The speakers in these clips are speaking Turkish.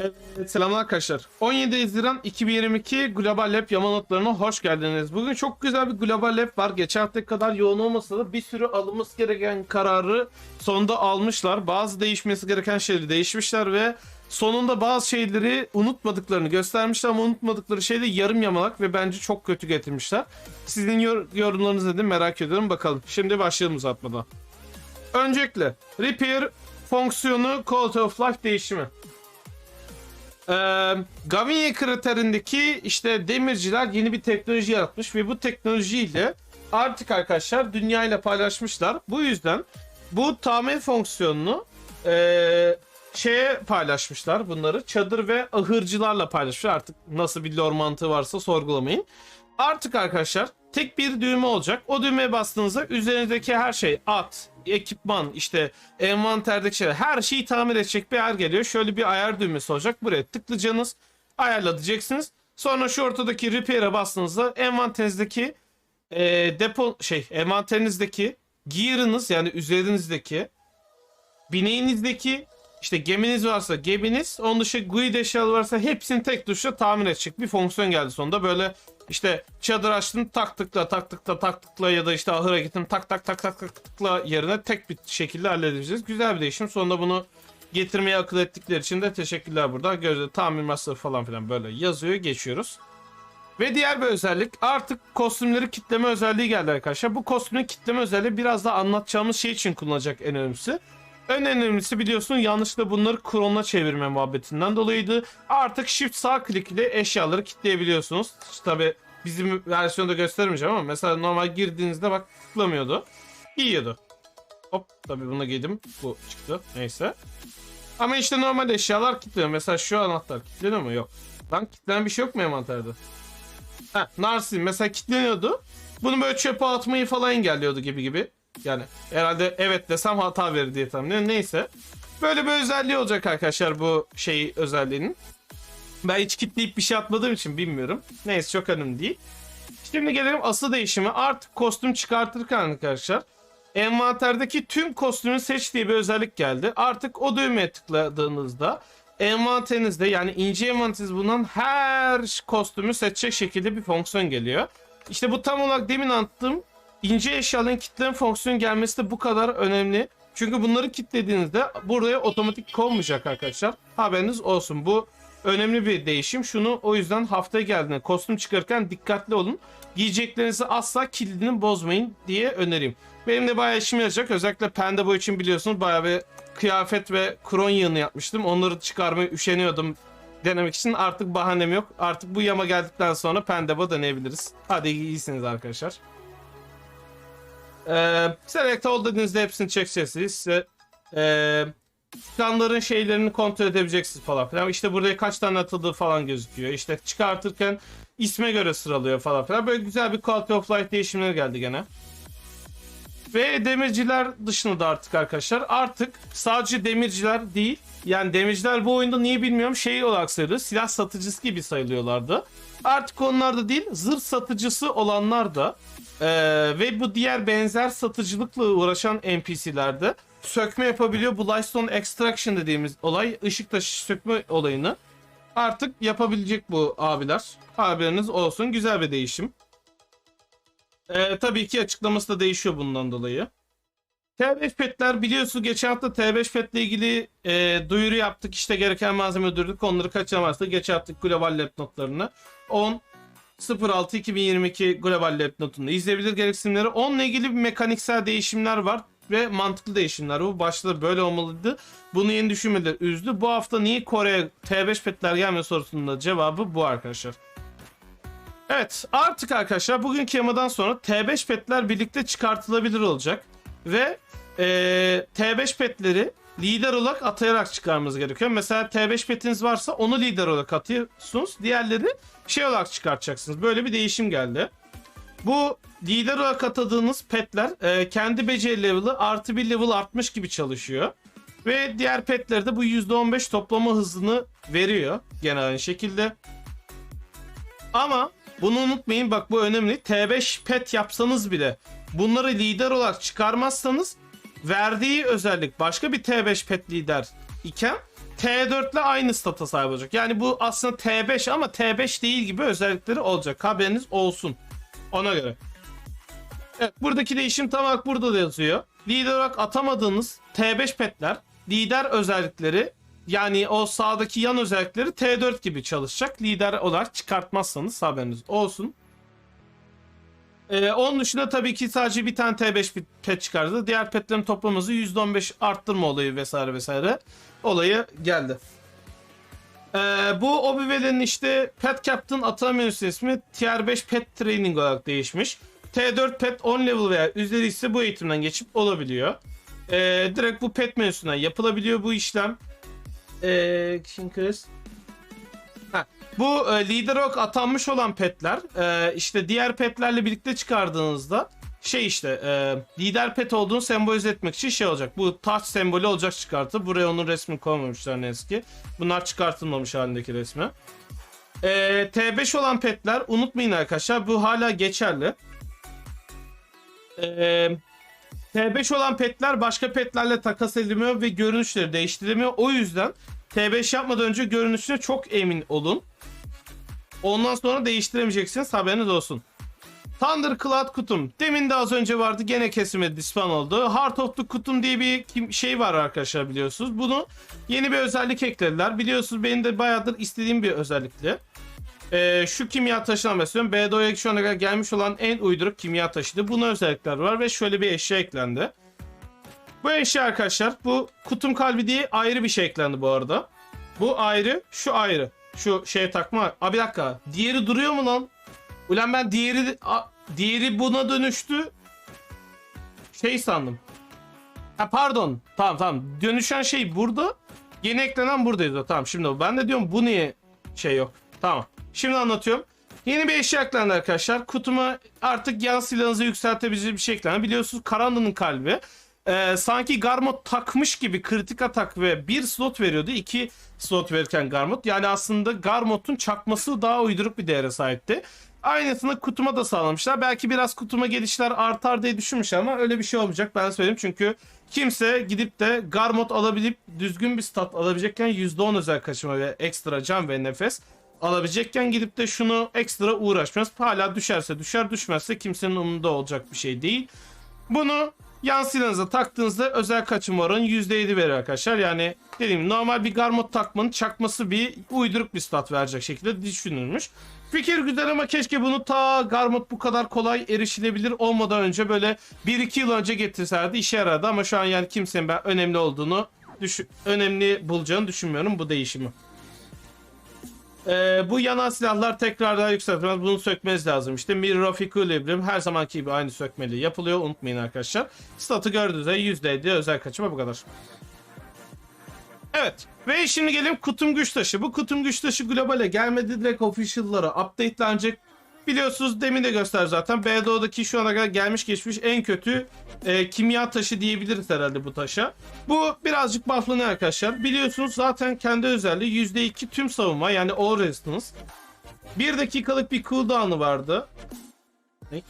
Evet, selamlar arkadaşlar. 17 Haziran 2022 Global Lab yama notlarına hoş geldiniz. Bugün çok güzel bir Global Lab var. Geçen hafta kadar yoğun olmasa da bir sürü alınması gereken kararı sonunda almışlar. Bazı değişmesi gereken şeyleri değişmişler ve sonunda bazı şeyleri unutmadıklarını göstermişler ama unutmadıkları şey de yarım yamalak ve bence çok kötü getirmişler. Sizin yor- yorumlarınızı da merak ediyorum bakalım. Şimdi başlayalım uzatmadan. Öncelikle Repair fonksiyonu Quality of Life değişimi. Ee, Gavinia kriterindeki işte demirciler yeni bir teknoloji yaratmış ve bu teknolojiyle artık arkadaşlar dünya ile paylaşmışlar. Bu yüzden bu tamir fonksiyonunu ee, şeye paylaşmışlar bunları. Çadır ve ahırcılarla paylaşmışlar. Artık nasıl bir lore mantığı varsa sorgulamayın. Artık arkadaşlar tek bir düğme olacak. O düğmeye bastığınızda üzerindeki her şey at, ekipman, işte envanterdeki şeyler her şeyi tamir edecek bir yer geliyor. Şöyle bir ayar düğmesi olacak. Buraya tıklayacaksınız. Ayarlayacaksınız. Sonra şu ortadaki repair'e bastığınızda envanterinizdeki e, depo şey envanterinizdeki gear'ınız yani üzerinizdeki bineğinizdeki işte geminiz varsa geminiz, onun dışı guide eşyaları varsa hepsini tek tuşla tamir edecek bir fonksiyon geldi sonunda. Böyle işte çadır açtın tak tıkla tak tıkla tak tıkla ya da işte ahıra gittin tak tak tak tak tak tıkla yerine tek bir şekilde halledebileceğiz. Güzel bir değişim. Sonunda bunu getirmeye akıl ettikleri için de teşekkürler burada. Gözde tamir masrafı falan filan böyle yazıyor geçiyoruz. Ve diğer bir özellik artık kostümleri kitleme özelliği geldi arkadaşlar. Bu kostümün kitleme özelliği biraz da anlatacağımız şey için kullanacak en önemlisi. En önemlisi biliyorsun yanlışlıkla bunları klonla çevirme muhabbetinden dolayıydı. Artık shift sağ klik ile eşyaları kitleyebiliyorsunuz. Tabi bizim versiyonda göstermeyeceğim ama mesela normal girdiğinizde bak tıklamıyordu. Giyiyordu. Hop tabi bunu giydim. Bu çıktı. Neyse. Ama işte normal eşyalar kilitliyor. Mesela şu anahtar kilitleniyor mu? Yok. Lan kilitlenen bir şey yok mu envanterde? Ha, Narsin mesela kilitleniyordu. Bunu böyle çöpe atmayı falan engelliyordu gibi gibi. Yani herhalde evet desem hata verir diye tahmin. Neyse. Böyle bir özelliği olacak arkadaşlar bu şey özelliğinin. Ben hiç kitleyip bir şey atmadığım için bilmiyorum. Neyse çok önemli değil. Şimdi gelelim asıl değişimi. Artık kostüm çıkartırken arkadaşlar envanterdeki tüm kostümü seç diye bir özellik geldi. Artık o düğmeye tıkladığınızda envanterinizde yani ince envanteriniz bulunan her kostümü seçecek şekilde bir fonksiyon geliyor. İşte bu tam olarak demin anlattığım ince eşyaların kitleme fonksiyonu gelmesi de bu kadar önemli. Çünkü bunları kilitlediğinizde buraya otomatik konmayacak arkadaşlar. Haberiniz olsun. Bu önemli bir değişim. Şunu o yüzden haftaya geldiğinde kostüm çıkarırken dikkatli olun. Giyeceklerinizi asla kilidini bozmayın diye önereyim. Benim de bayağı işime yarayacak. Özellikle Panda Boy için biliyorsunuz bayağı bir kıyafet ve kron yığını yapmıştım. Onları çıkarmaya üşeniyordum denemek için. Artık bahanem yok. Artık bu yama geldikten sonra Panda Boy deneyebiliriz. Hadi iyisiniz arkadaşlar. Ee, select all dediğinizde hepsini çekeceksiniz. Size ee, planların şeylerini kontrol edebileceksiniz falan filan. İşte burada kaç tane atıldığı falan gözüküyor. İşte çıkartırken isme göre sıralıyor falan filan. Böyle güzel bir quality of life değişimleri geldi gene. Ve demirciler dışında da artık arkadaşlar artık sadece demirciler değil yani demirciler bu oyunda niye bilmiyorum şey olarak sayılıyor silah satıcısı gibi sayılıyorlardı. Artık onlar da değil zırh satıcısı olanlar da ee, ve bu diğer benzer satıcılıkla uğraşan NPC'lerde sökme yapabiliyor. Bu Lightstone Extraction dediğimiz olay ışık taşı sökme olayını artık yapabilecek bu abiler. Haberiniz olsun güzel bir değişim. Ee, tabii ki açıklaması da değişiyor bundan dolayı. T5 petler biliyorsun geçen hafta T5 petle ilgili e, duyuru yaptık. İşte gereken malzeme duyurduk. Onları kaçamazdık. Geçen hafta Global Lab notlarını. 10 06 2022 Global Lab notunu izleyebilir gereksinimleri. Onunla ilgili bir mekaniksel değişimler var ve mantıklı değişimler. Bu başta böyle olmalıydı. Bunu yeni düşünmeler üzdü. Bu hafta niye Kore'ye T5 petler gelmiyor sorusunun da cevabı bu arkadaşlar. Evet artık arkadaşlar bugünkü yamadan sonra T5 petler birlikte çıkartılabilir olacak. Ve eee, T5 petleri lider olarak atayarak çıkarmanız gerekiyor. Mesela T5 petiniz varsa onu lider olarak atıyorsunuz. Diğerleri şey olarak çıkartacaksınız. Böyle bir değişim geldi. Bu lider olarak atadığınız petler eee, kendi beceri level'ı artı bir level artmış gibi çalışıyor. Ve diğer petler de bu %15 toplama hızını veriyor. Gene aynı şekilde. Ama bunu unutmayın bak bu önemli. T5 pet yapsanız bile bunları lider olarak çıkarmazsanız verdiği özellik başka bir T5 pet lider iken T4 ile aynı stata sahip olacak. Yani bu aslında T5 ama T5 değil gibi özellikleri olacak. Haberiniz olsun. Ona göre. Evet buradaki değişim tam olarak burada da yazıyor. Lider olarak atamadığınız T5 petler lider özellikleri yani o sağdaki yan özellikleri T4 gibi çalışacak. Lider olarak çıkartmazsanız haberiniz olsun. Ee, onun dışında tabii ki sadece bir tane T5 bir pet çıkardı. Diğer petlerin toplamımızı %15 arttırma olayı vesaire vesaire olayı geldi. Ee, bu Obivel'in işte Pet Captain menüsü ismi Tier 5 Pet Training olarak değişmiş. T4 pet 10 level veya üzeri ise bu eğitimden geçip olabiliyor. Ee, direkt bu pet menüsünden yapılabiliyor bu işlem. Ee, King Chris. Bu e, lider ok atanmış olan petler e, işte diğer petlerle birlikte çıkardığınızda şey işte e, lider pet olduğunu sembolize etmek için şey olacak. Bu taç sembolü olacak çıkartı. Buraya onun resmini koymamışlar ne eski. Bunlar çıkartılmamış halindeki resmi. E, T5 olan petler unutmayın arkadaşlar bu hala geçerli. Ee, T5 olan petler başka petlerle takas edilmiyor ve görünüşleri değiştirilmiyor. O yüzden T5 yapmadan önce görünüşüne çok emin olun. Ondan sonra değiştiremeyeceksiniz haberiniz olsun. Thundercloud kutum. Demin de az önce vardı gene kesimedi dispan oldu. Heart of the kutum diye bir şey var arkadaşlar biliyorsunuz. Bunu yeni bir özellik eklediler. Biliyorsunuz benim de bayağıdır istediğim bir özellikti. Ee, şu kimya taşından bahsediyorum. BDO'ya şu ana kadar gelmiş olan en uyduruk kimya taşıydı. Buna özellikler var ve şöyle bir eşya eklendi. Bu eşya arkadaşlar bu kutum kalbi diye ayrı bir şey eklendi bu arada. Bu ayrı, şu ayrı. Şu şey takma. Aa bir dakika. Diğeri duruyor mu lan? Ulan ben diğeri a, diğeri buna dönüştü. Şey sandım. Ha pardon. Tamam tamam. Dönüşen şey burada. Yeni eklenen buradaydı. Tamam şimdi ben de diyorum bu niye şey yok. Tamam. Şimdi anlatıyorum. Yeni bir eşya eklendi arkadaşlar. Kutuma artık yan silahınızı yükseltebileceği bir şey eklendi. Biliyorsunuz Karanda'nın kalbi. Ee, sanki Garmot takmış gibi kritik atak ve bir slot veriyordu. iki slot verirken Garmot. Yani aslında Garmot'un çakması daha uyduruk bir değere sahipti. Aynısını kutuma da sağlamışlar. Belki biraz kutuma gelişler artar diye düşünmüşler ama öyle bir şey olmayacak ben söyleyeyim. Çünkü kimse gidip de Garmot alabilip düzgün bir stat alabilecekken %10 özel kaçırma ve ekstra can ve nefes alabilecekken gidip de şunu ekstra uğraşmaz. Hala düşerse düşer düşmezse kimsenin umurunda olacak bir şey değil. Bunu yan silahınıza taktığınızda özel kaçım oranı %7 verir arkadaşlar. Yani dediğim gibi normal bir garmot takmanın çakması bir uyduruk bir stat verecek şekilde düşünülmüş. Fikir güzel ama keşke bunu ta Garmot bu kadar kolay erişilebilir olmadan önce böyle 1-2 yıl önce getirselerdi işe yaradı ama şu an yani kimsenin ben önemli olduğunu önemli bulacağını düşünmüyorum bu değişimi. Ee, bu yanan silahlar tekrar daha yükseltilmez. Bunu sökmeniz lazım. İşte Mirror of Equilibrium her zamanki gibi aynı sökmeli yapılıyor. Unutmayın arkadaşlar. Statı gördüğünüzde %7 özel kaçıma bu kadar. Evet. Ve şimdi gelelim kutum güç taşı. Bu kutum güç taşı globale gelmedi. Direkt official'lara update'lenecek. Biliyorsunuz demin de göster zaten. BDO'daki şu ana kadar gelmiş geçmiş en kötü e, kimya taşı diyebiliriz herhalde bu taşa. Bu birazcık bufflanıyor arkadaşlar. Biliyorsunuz zaten kendi özelliği %2 tüm savunma yani all resistance. 1 dakikalık bir cooldown'ı vardı. Ne?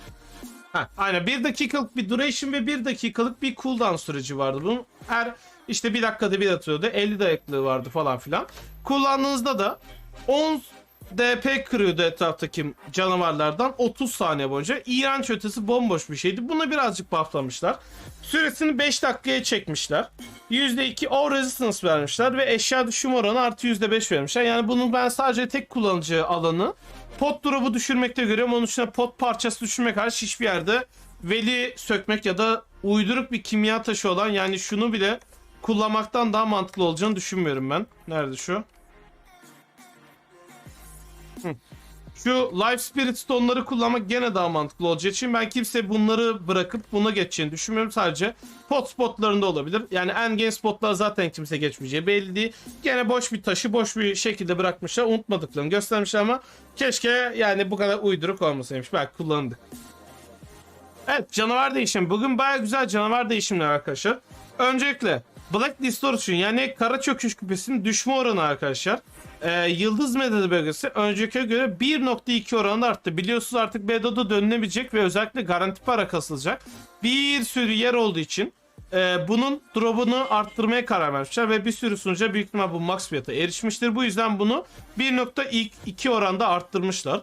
Ha, aynen 1 dakikalık bir duration ve 1 dakikalık bir cooldown süreci vardı. Bunun her işte 1 dakikada bir atıyordu. 50 dakikalığı vardı falan filan. Kullandığınızda da 10 DP kırıyordu etraftaki canavarlardan 30 saniye boyunca. İğrenç ötesi bomboş bir şeydi. Bunu birazcık bufflamışlar. Süresini 5 dakikaya çekmişler. %2 all resistance vermişler ve eşya düşüm oranı artı %5 vermişler. Yani bunun ben sadece tek kullanıcı alanı pot drop'u düşürmekte görüyorum. Onun dışında pot parçası düşürmek hariç hiçbir yerde veli sökmek ya da uyduruk bir kimya taşı olan yani şunu bile kullanmaktan daha mantıklı olacağını düşünmüyorum ben. Nerede şu? Şu Life Spirit Stone'ları kullanmak gene daha mantıklı olacağı için ben kimse bunları bırakıp buna geçeceğini düşünmüyorum. Sadece pot spotlarında olabilir. Yani endgame spotlar zaten kimse geçmeyeceği belli değil. Gene boş bir taşı boş bir şekilde bırakmışlar. Unutmadıklarını göstermişler ama keşke yani bu kadar uyduruk olmasaymış. Belki kullandık. Evet canavar değişimi. Bugün baya güzel canavar değişimler arkadaşlar. Öncelikle Black Distortion yani kara çöküş küpesinin düşme oranı arkadaşlar. Ee, Yıldız Medalı bölgesi öncekiye göre 1.2 oranında arttı. Biliyorsunuz artık Beda'da dönülebilecek ve özellikle garanti para kasılacak. Bir sürü yer olduğu için e, bunun drop'unu arttırmaya karar vermişler ve bir sürü sunucuya büyük ihtimal bu max fiyata erişmiştir. Bu yüzden bunu 1.2 oranda arttırmışlar.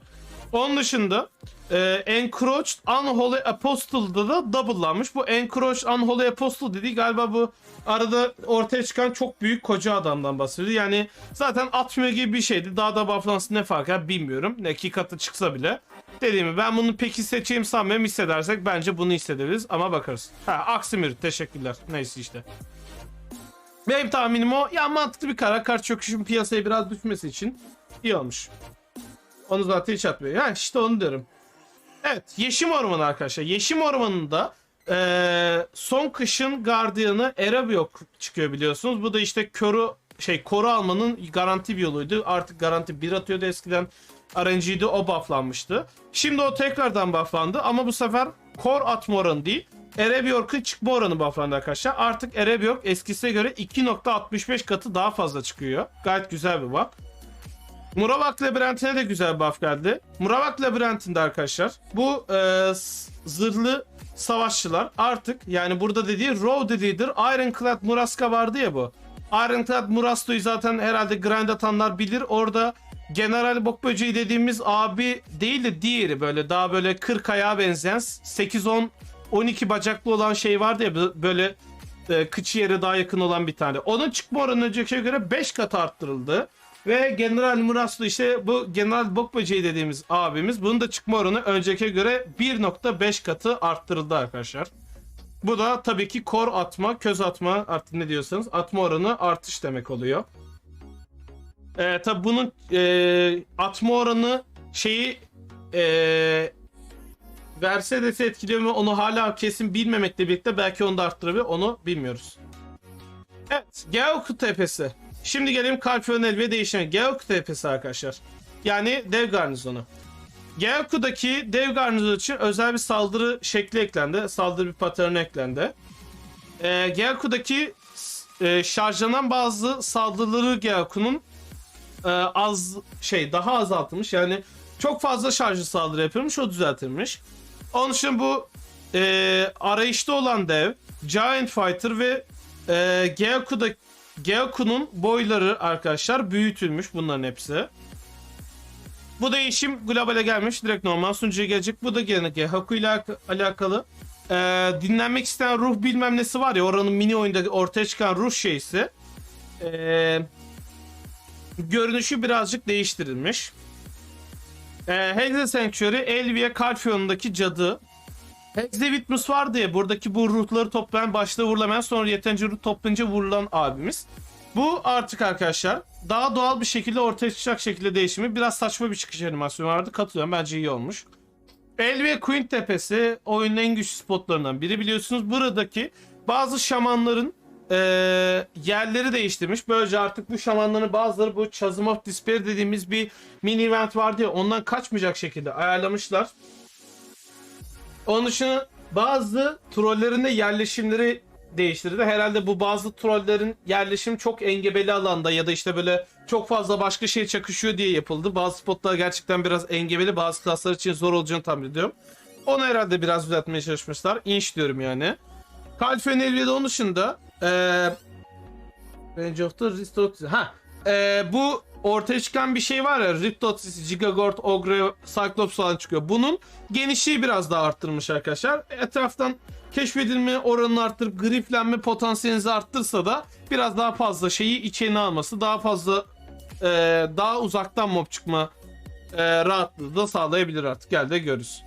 Onun dışında e, Encroached Unholy Apostle'da da double'lanmış. Bu Encroached Unholy Apostle dediği galiba bu arada ortaya çıkan çok büyük koca adamdan bahsediyor. Yani zaten atmıyor gibi bir şeydi. Daha da bufflansın ne fark eder bilmiyorum. Ne katı çıksa bile. Dediğim gibi ben bunu peki seçeyim sanmıyorum hissedersek bence bunu hissedebiliriz ama bakarız. Ha Aksimir teşekkürler. Neyse işte. Benim tahminim o. Ya mantıklı bir karar. Kart çöküşün piyasaya biraz düşmesi için iyi olmuş. Onu zaten hiç atmıyor. Yani işte onu diyorum. Evet Yeşim Ormanı arkadaşlar. Yeşim Ormanı'nda eee, son kışın gardiyanı Erabiok çıkıyor biliyorsunuz. Bu da işte körü şey koru almanın garanti bir yoluydu. Artık garanti bir atıyordu eskiden. RNG'de o bufflanmıştı. Şimdi o tekrardan bufflandı ama bu sefer kor atma oranı değil. Erebiork'un çıkma oranı bufflandı arkadaşlar. Artık Erebiork eskisine göre 2.65 katı daha fazla çıkıyor. Gayet güzel bir buff. Muravak labirentine de güzel buff geldi. Muravak labirentinde arkadaşlar bu e, zırhlı savaşçılar artık yani burada dediği Road Leader Ironclad Muraska vardı ya bu. Ironclad Murasto'yu zaten herhalde grind atanlar bilir. Orada General Bok Böceği dediğimiz abi değil de diğeri böyle daha böyle 40 ayağa benzeyen 8-10 12 bacaklı olan şey vardı ya bö- böyle e, kıçı yere daha yakın olan bir tane. Onun çıkma oranı önceki göre 5 kat arttırıldı. Ve General Muraslı işte bu General Bok dediğimiz abimiz bunun da çıkma oranı önceki göre 1.5 katı arttırıldı arkadaşlar. Bu da tabii ki kor atma, köz atma artık ne diyorsanız atma oranı artış demek oluyor. Ee, tabii bunun e, atma oranı şeyi e, Mercedes'i etkiliyor mu onu hala kesin bilmemekle birlikte belki onu da arttırabilir onu bilmiyoruz. Evet Geoku Tepesi. Şimdi gelelim Kalpiyon Elvi'ye değişen Geoku Tepesi arkadaşlar. Yani dev garnizonu. Geoku'daki dev garnizonu için özel bir saldırı şekli eklendi. Saldırı bir paterni eklendi. Ee, Geoku'daki e, şarjlanan bazı saldırıları Geoku'nun e, az şey daha azaltılmış. Yani çok fazla şarjlı saldırı yapıyormuş o düzeltilmiş. Onun için bu e, arayışta olan dev Giant Fighter ve e, Geoku'da Geoku'nun boyları arkadaşlar büyütülmüş bunların hepsi. Bu değişim globale gelmiş. Direkt normal sunucuya gelecek. Bu da gene Geoku ile alak- alakalı. E, dinlenmek isteyen ruh bilmem nesi var ya oranın mini oyunda ortaya çıkan ruh şeysi. E, görünüşü birazcık değiştirilmiş. E, Hexe Sanctuary Elvia Calphion'daki cadı. Hexe Witness vardı ya buradaki bu ruhları toplayan başta vurulamayan sonra yeterince ruh toplayınca vurulan abimiz. Bu artık arkadaşlar daha doğal bir şekilde ortaya çıkacak şekilde değişimi biraz saçma bir çıkış animasyonu vardı katılıyorum bence iyi olmuş. Elvia Queen Tepesi oyunun en güçlü spotlarından biri biliyorsunuz. Buradaki bazı şamanların eee, yerleri değiştirmiş. Böylece artık bu şamanların bazıları bu Chasm of Despair dediğimiz bir mini event vardı ya ondan kaçmayacak şekilde ayarlamışlar. Onun dışında bazı trollerin de yerleşimleri değiştirdi. Herhalde bu bazı trollerin yerleşim çok engebeli alanda ya da işte böyle çok fazla başka şey çakışıyor diye yapıldı. Bazı spotlar gerçekten biraz engebeli bazı klaslar için zor olacağını tahmin ediyorum. Onu herhalde biraz düzeltmeye çalışmışlar. İnş diyorum yani. Kalfen Elviye'de onun dışında eee Range of the Rift Ha. eee, bu ortaya çıkan bir şey var ya Rift Otis, Gigagort, Ogre, Cyclops falan çıkıyor. Bunun genişliği biraz daha arttırmış arkadaşlar. Etraftan keşfedilme oranını arttırıp griflenme potansiyelinizi arttırsa da biraz daha fazla şeyi içine alması, daha fazla eee, daha uzaktan mob çıkma eee, rahatlığı da sağlayabilir artık. Gel de görürüz.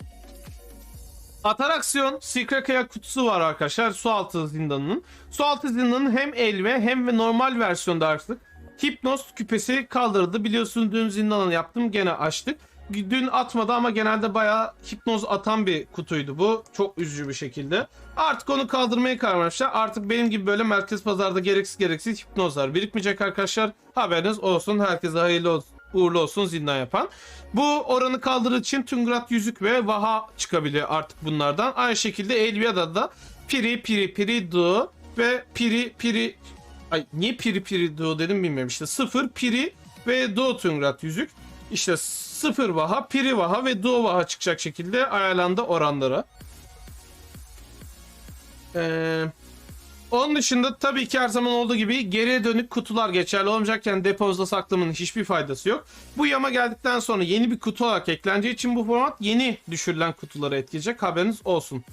Ataraksiyon Secret kutusu var arkadaşlar sualtı zindanının. Sualtı zindanının hem elve hem ve normal versiyonda artık Hipnoz küpesi kaldırıldı. Biliyorsunuz dün zindanını yaptım gene açtık. Dün atmadı ama genelde bayağı hipnoz atan bir kutuydu bu. Çok üzücü bir şekilde. Artık onu kaldırmaya karar vermişler. Artık benim gibi böyle merkez pazarda gereksiz gereksiz hipnozlar birikmeyecek arkadaşlar. Haberiniz olsun. Herkese hayırlı olsun. Uğurlu olsun zindan yapan. Bu oranı kaldırır için Tungrat yüzük ve Vaha çıkabiliyor artık bunlardan. Aynı şekilde Elvia'da da Piri Piri Piri Du ve Piri Piri Ay niye Piri Piri Du dedim bilmiyorum işte. Sıfır Piri ve Du Tungrat yüzük. İşte sıfır Vaha, Piri Vaha ve Du Vaha çıkacak şekilde ayarlandı oranları. Ee, Onun dışında tabii ki her zaman olduğu gibi geriye dönük kutular geçerli olmayacakken depozda saklamanın hiçbir faydası yok. Bu yama geldikten sonra yeni bir kutu olarak ekleneceği için bu format yeni düşürülen kutuları etkileyecek haberiniz olsun.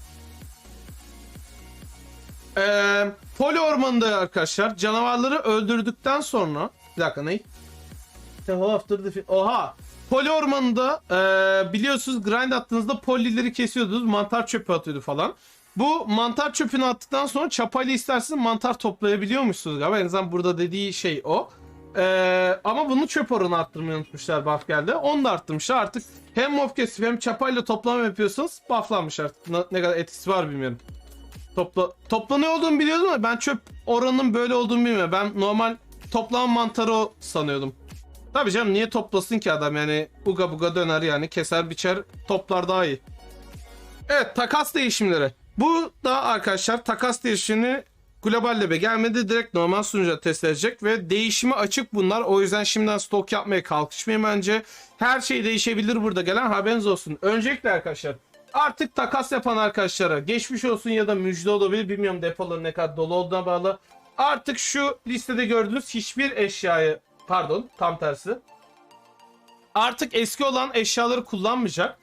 Ee, Poli Ormanı'nda arkadaşlar canavarları öldürdükten sonra bir dakika ne? Oha! Poli Ormanı'nda ee, biliyorsunuz grind attığınızda polileri kesiyordunuz. Mantar çöpü atıyordu falan. Bu mantar çöpünü attıktan sonra çapayla isterseniz mantar toplayabiliyormuşsunuz galiba. En azından burada dediği şey o. Ee, ama bunu çöp oranı arttırmayı unutmuşlar buff geldi. Onu da arttırmışlar artık. Hem mob kesip hem çapayla toplama yapıyorsanız bufflanmış artık. Ne, ne kadar etkisi var bilmiyorum. Topla, toplanıyor olduğunu biliyordum ama ben çöp oranının böyle olduğunu bilmiyorum. Ben normal toplama mantarı o sanıyordum. Tabii canım niye toplasın ki adam yani uga buga döner yani keser biçer toplar daha iyi. Evet takas değişimleri. Bu da arkadaşlar takas değişimini Global Lab'e gelmedi. Direkt normal sunucuda test edecek ve değişimi açık bunlar. O yüzden şimdiden stok yapmaya kalkışmayın bence. Her şey değişebilir burada gelen haberiniz olsun. Öncelikle arkadaşlar artık takas yapan arkadaşlara geçmiş olsun ya da müjde olabilir. Bilmiyorum depoların ne kadar dolu olduğuna bağlı. Artık şu listede gördüğünüz hiçbir eşyayı pardon tam tersi. Artık eski olan eşyaları kullanmayacak.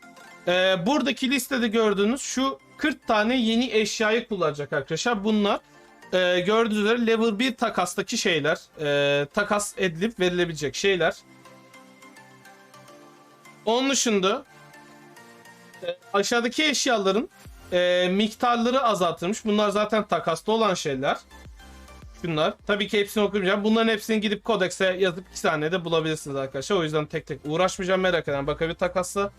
Ee, buradaki listede gördüğünüz şu 40 tane yeni eşyayı kullanacak arkadaşlar. Bunlar e, gördüğünüz üzere level 1 takastaki şeyler. E, takas edilip verilebilecek şeyler. Onun dışında aşağıdaki eşyaların e, miktarları azaltılmış. Bunlar zaten takasta olan şeyler. Şunlar. Tabii ki hepsini okumayacağım. Bunların hepsini gidip kodekse yazıp 2 saniyede bulabilirsiniz arkadaşlar. O yüzden tek tek uğraşmayacağım. Merak eden bakabilir takasla.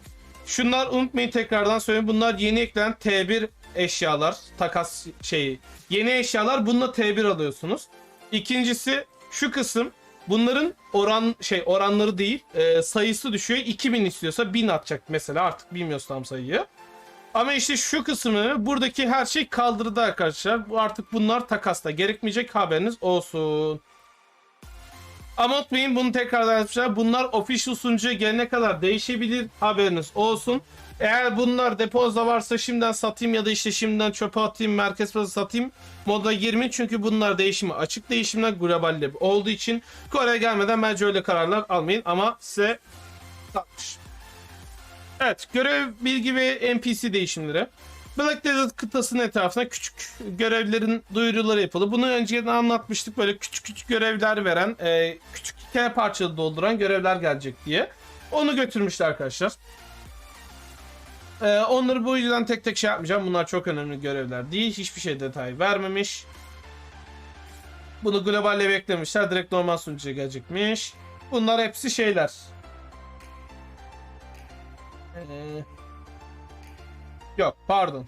Şunlar unutmayın tekrardan söyleyeyim. Bunlar yeni eklenen T1 eşyalar. Takas şeyi. Yeni eşyalar bununla T1 alıyorsunuz. İkincisi şu kısım. Bunların oran şey oranları değil e, sayısı düşüyor. 2000 istiyorsa 1000 atacak mesela artık bilmiyoruz tam sayıyı. Ama işte şu kısmı buradaki her şey kaldırdı arkadaşlar. Artık bunlar takasta gerekmeyecek haberiniz olsun. Ama unutmayın bunu tekrardan yazmışlar. Bunlar official sunucuya gelene kadar değişebilir haberiniz olsun. Eğer bunlar depozda varsa şimdiden satayım ya da işte şimdiden çöpe atayım, merkez pazı satayım moda girmeyin. Çünkü bunlar değişimi açık değişimler global lab olduğu için Kore'ye gelmeden bence öyle kararlar almayın ama size tatmış. Evet görev bilgi ve NPC değişimleri. Black Desert kıtasının etrafına küçük görevlerin duyuruları yapıldı. Bunu önceden anlatmıştık. Böyle küçük küçük görevler veren, e, küçük hikaye parçalı dolduran görevler gelecek diye. Onu götürmüşler arkadaşlar. E, onları bu yüzden tek tek şey yapmayacağım. Bunlar çok önemli görevler değil. Hiçbir şey detay vermemiş. Bunu globalle beklemişler. Direkt normal sunucuya gelecekmiş. Bunlar hepsi şeyler. Ee, Yok pardon.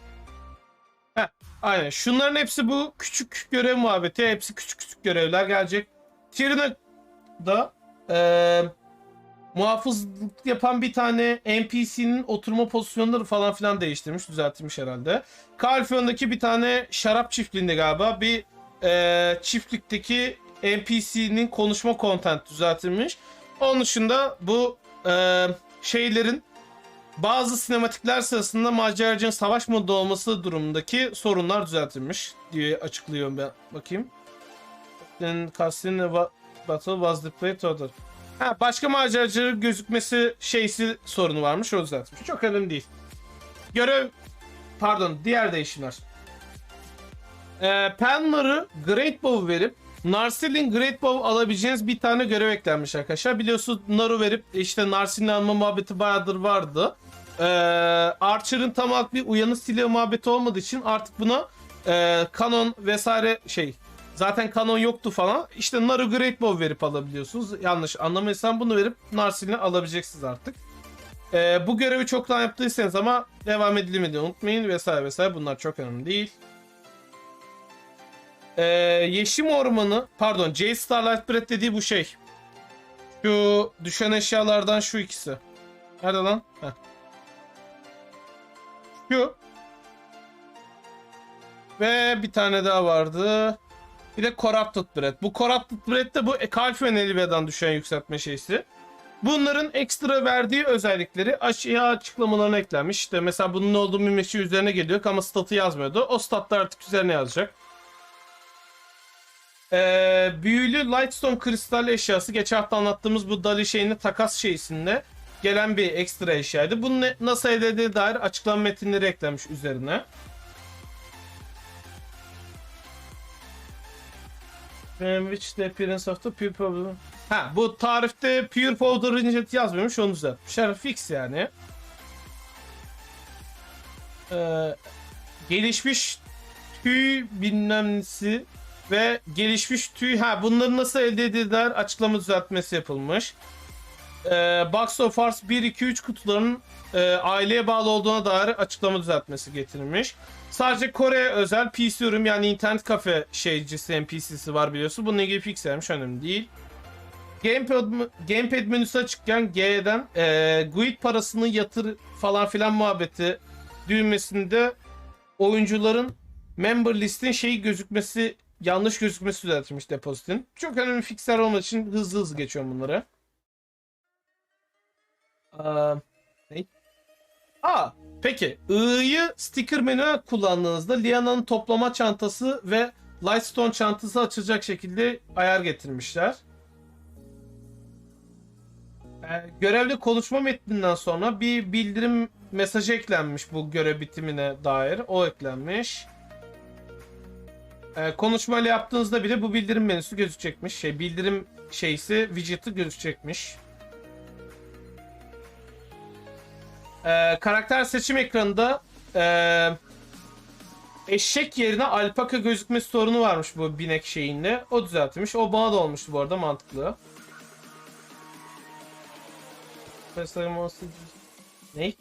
Heh, aynen. Şunların hepsi bu küçük görev muhabbeti. Hepsi küçük küçük görevler gelecek. Tirina'da eee muhafızlık yapan bir tane NPC'nin oturma pozisyonları falan filan değiştirmiş. Düzeltmiş herhalde. Kalfiyon'daki bir tane şarap çiftliğinde galiba bir eee, çiftlikteki NPC'nin konuşma content düzeltilmiş. Onun dışında bu eee, şeylerin bazı sinematikler sırasında maceracının savaş modu olması durumundaki sorunlar düzeltilmiş diye açıklıyorum ben. Bakayım. Then Castle Battle was deployed order. Ha, başka maceracı gözükmesi şeysi sorunu varmış o düzeltmiş. Çok önemli değil. Görev pardon diğer değişimler. Ee, Penlar'ı Great Bow verip Narsil'in Great Bow alabileceğiniz bir tane görev eklenmiş arkadaşlar. Biliyorsunuz Nar'u verip işte Narsil'in alma muhabbeti bayağıdır vardı. Ee, Archer'ın tam olarak bir uyanı silahı muhabbeti olmadığı için artık buna e, kanon vesaire şey zaten kanon yoktu falan. İşte Nar'u Great Bow verip alabiliyorsunuz. Yanlış anlamıyorsam bunu verip Narsil'ini alabileceksiniz artık. Ee, bu görevi çoktan yaptıysanız ama devam edilir diye unutmayın vesaire vesaire bunlar çok önemli değil. Ee, Yeşim Ormanı pardon J Starlight Breath dediği bu şey. Şu düşen eşyalardan şu ikisi. Nerede lan? Heh. Şu. Ve bir tane daha vardı. Bir de Corrupted Breath. Bu Corrupted Breath de bu Kalfen Elive'den düşen yükseltme şeysi. Bunların ekstra verdiği özellikleri aşağı açıklamalarına eklenmiş. İşte mesela bunun ne olduğu bir meşe üzerine geliyor ama statı yazmıyordu. O statlar artık üzerine yazacak. Ee, büyülü Lightstone kristal eşyası geçen hafta anlattığımız bu Dali şeyini takas şeysinde gelen bir ekstra eşyaydı. Bunu nasıl elde edildiği dair açıklama metinleri eklenmiş üzerine. Um, which the appearance of the pure powder... Ha bu tarifte pure powder inject yazmıyormuş onu düzeltmişler. Fix yani. Ee, gelişmiş tüy bilmem ve gelişmiş tüy ha bunları nasıl elde edildiler açıklama düzeltmesi yapılmış. Ee, Box of Fars 1 2 3 kutuların e, aileye bağlı olduğuna dair açıklama düzeltmesi getirilmiş. Sadece Kore özel PC ürün yani internet kafe şeycisi NPC'si var biliyorsun. Bununla ilgili fix vermiş önemli değil. Gamepad, gamepad menüsü açıkken G'den e, guild parasını yatır falan filan muhabbeti düğmesinde oyuncuların member listin şeyi gözükmesi yanlış gözükmesi düzeltilmiş depozitin. Çok önemli fixler olmadığı için hızlı hızlı geçiyorum bunları. Aa, ne? Aa, peki I'yı sticker menü kullandığınızda Liana'nın toplama çantası ve Lightstone çantası açılacak şekilde ayar getirmişler. Ee, görevli konuşma metninden sonra bir bildirim mesajı eklenmiş bu görev bitimine dair. O eklenmiş. Ee, konuşmayla yaptığınızda bile bu bildirim menüsü gözükecekmiş. Şey bildirim şeysi widget'ı gözükecekmiş. Ee, karakter seçim ekranında ee, eşek yerine alpaka gözükme sorunu varmış bu binek şeyinde. O düzeltilmiş. O bana da olmuştu bu arada mantıklı. Ne?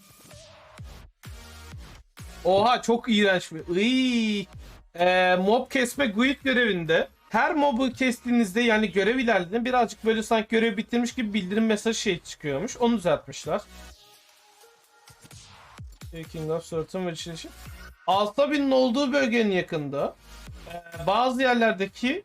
Oha çok iğrenç bir. Iy. Ee, mob kesme guild görevinde her mobu kestiğinizde yani görev ilerlediğinde birazcık böyle sanki görev bitirmiş gibi bildirim mesajı şey çıkıyormuş. Onu düzeltmişler. Taking of certain vegetation. Altabin'in olduğu bölgenin yakında ee, bazı yerlerdeki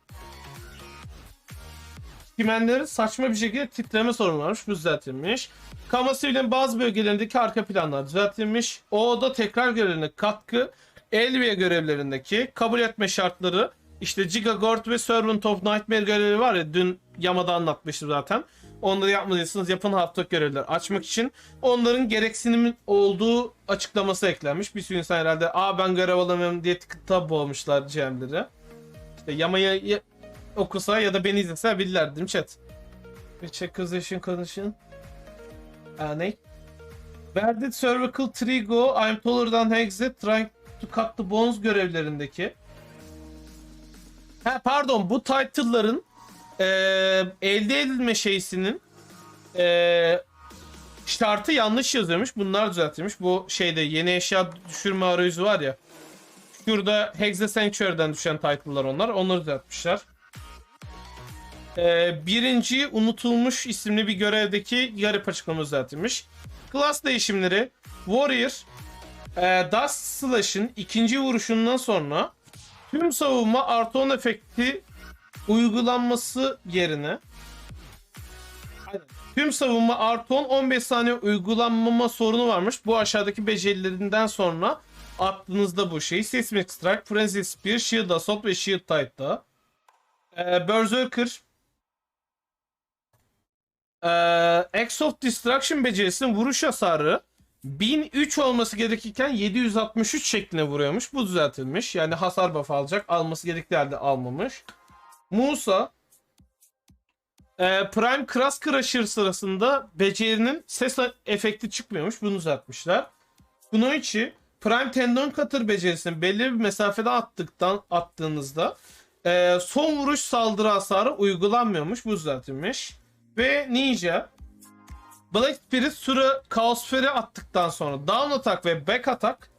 çimenlerin saçma bir şekilde titreme sorunu varmış. Bu düzeltilmiş. Kamasivil'in bazı bölgelerindeki arka planlar düzeltilmiş. O oda tekrar görevlerine katkı, Elvia görevlerindeki kabul etme şartları işte Gigagord ve Servant of Nightmare görevi var ya dün Yamada anlatmıştım zaten. Onları yapmadıysanız yapın hafta görevler açmak için onların gereksinimin olduğu açıklaması eklenmiş. Bir sürü insan herhalde aa ben görev alamıyorum diye tıkıta boğmuşlar GM'leri. İşte Yama'yı ya- okusa ya da beni izlese bilirler değil mi chat? Bir check position condition. Aa, ne? Where did cervical tree go? I'm taller than. Trying to cut the bones görevlerindeki. Ha, pardon bu title'ların eee, elde edilme şeysinin eee şartı yanlış yazıyormuş. Bunlar düzeltilmiş. Bu şeyde yeni eşya düşürme arayüzü var ya. Şurada Hexa Sanctuary'den düşen title'lar onlar. Onları düzeltmişler. Ee, birinci unutulmuş isimli bir görevdeki garip açıklama düzeltilmiş. Class değişimleri Warrior e, Dust Slash'ın ikinci vuruşundan sonra tüm savunma artı 10 efekti uygulanması yerine tüm savunma artı 10 15 saniye uygulanmama sorunu varmış. Bu aşağıdaki becerilerinden sonra attığınızda bu şeyi Seismic Strike, Frenzy Spear, Shield Assault ve Shield Tide'da. Ee, Berserker ee, X of Destruction becerisinin vuruş hasarı 1003 olması gerekirken 763 şeklinde vuruyormuş. Bu düzeltilmiş. Yani hasar buff alacak. Alması gerektiği halde almamış. Musa e, Prime Cross Crusher sırasında becerinin ses efekti çıkmıyormuş. Bunu düzeltmişler. Kunoichi Prime Tendon Cutter becerisini belli bir mesafede attıktan attığınızda e, son vuruş saldırı hasarı uygulanmıyormuş. Bu düzeltilmiş. Ve Ninja Black Spirit süre Kaosfer'i attıktan sonra down attack ve back attack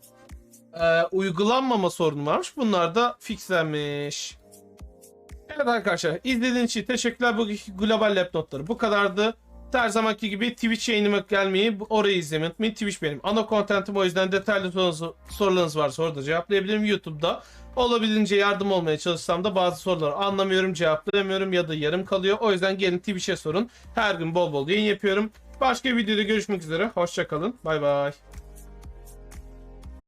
e, uygulanmama sorunu varmış. Bunlar da fixlenmiş. Evet arkadaşlar izlediğiniz için teşekkürler. Bugünkü Global Lab notları bu kadardı. Her zamanki gibi Twitch yayınıma gelmeyi, orayı izlemeyi unutmayın. Twitch benim ana kontentim o yüzden detaylı sorularınız, sorularınız varsa orada cevaplayabilirim. YouTube'da olabildiğince yardım olmaya çalışsam da bazı soruları anlamıyorum, cevaplayamıyorum ya da yarım kalıyor. O yüzden gelin Twitch'e sorun. Her gün bol bol yayın yapıyorum. Başka bir videoda görüşmek üzere. Hoşçakalın. Bay bay.